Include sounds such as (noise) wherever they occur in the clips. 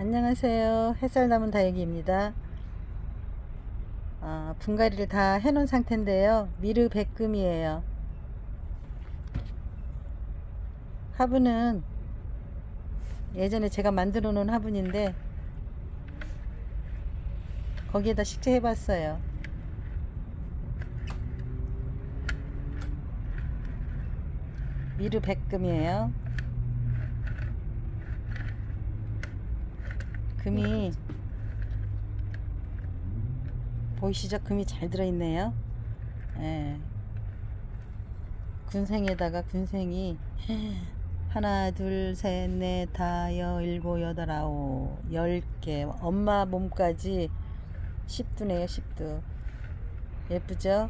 안녕하세요. 햇살 담은 다육이입니다. 아, 분갈이를 다 해놓은 상태인데요. 미르 백금이에요. 화분은 예전에 제가 만들어 놓은 화분인데 거기에다 식재 해 봤어요. 미르 백금이에요. 금이 보이시죠? 금이 잘 들어있네요. 예. 군생에다가 군생이 (laughs) 하나 둘셋넷 다여 일곱 여덟 아홉 열 개 엄마 몸까지 10두네요 10두 예쁘죠?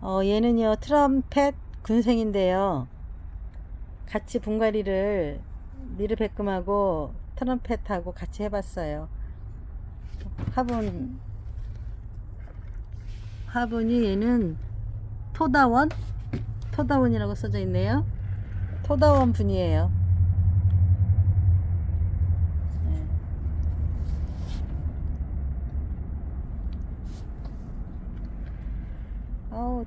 어, 얘는요 트럼펫 군생인데요. 같이 분갈이를 미르베끔하고 트럼펫하고 같이 해봤어요. 화분 화분이 얘는 토다원? 토다원이라고 써져 있네요. 토다원 분이에요 네. 아우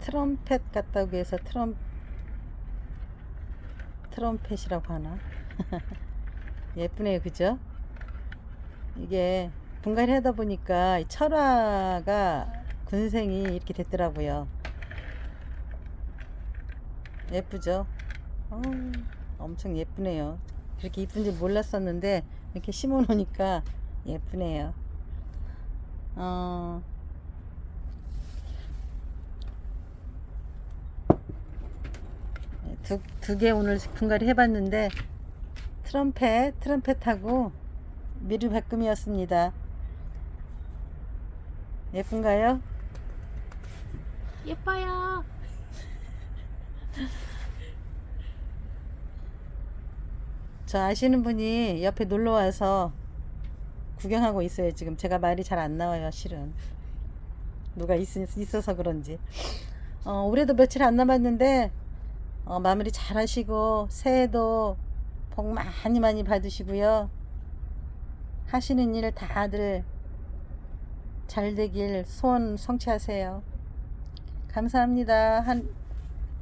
트럼펫 같다고 해서 트럼 트럼펫이라고 하나? (laughs) 예쁘네요 그죠? 이게 분갈이 하다 보니까 이 철화가 군생이 이렇게 됐더라고요. 예쁘죠? 어우, 엄청 예쁘네요. 그렇게 이쁜지 몰랐었는데 이렇게 심어 놓으니까 예쁘네요. 어, 두, 두 개 오늘 분갈이 해봤는데 트럼펫, 트럼펫하고 미르 백금이었습니다. 예쁜가요? 예뻐요. (laughs) 저 아시는 분이 옆에 놀러 와서 구경하고 있어요. 지금 제가 말이 잘 안 나와요. 실은 누가 있, 있어서 그런지. 어, 올해도 며칠 안 남았는데 어, 마무리 잘 하시고 새해도 복 많이 많이 받으시고요. 하시는 일 다들 잘 되길 소원 성취하세요. 감사합니다. 한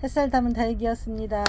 햇살 담은 다육이었습니다.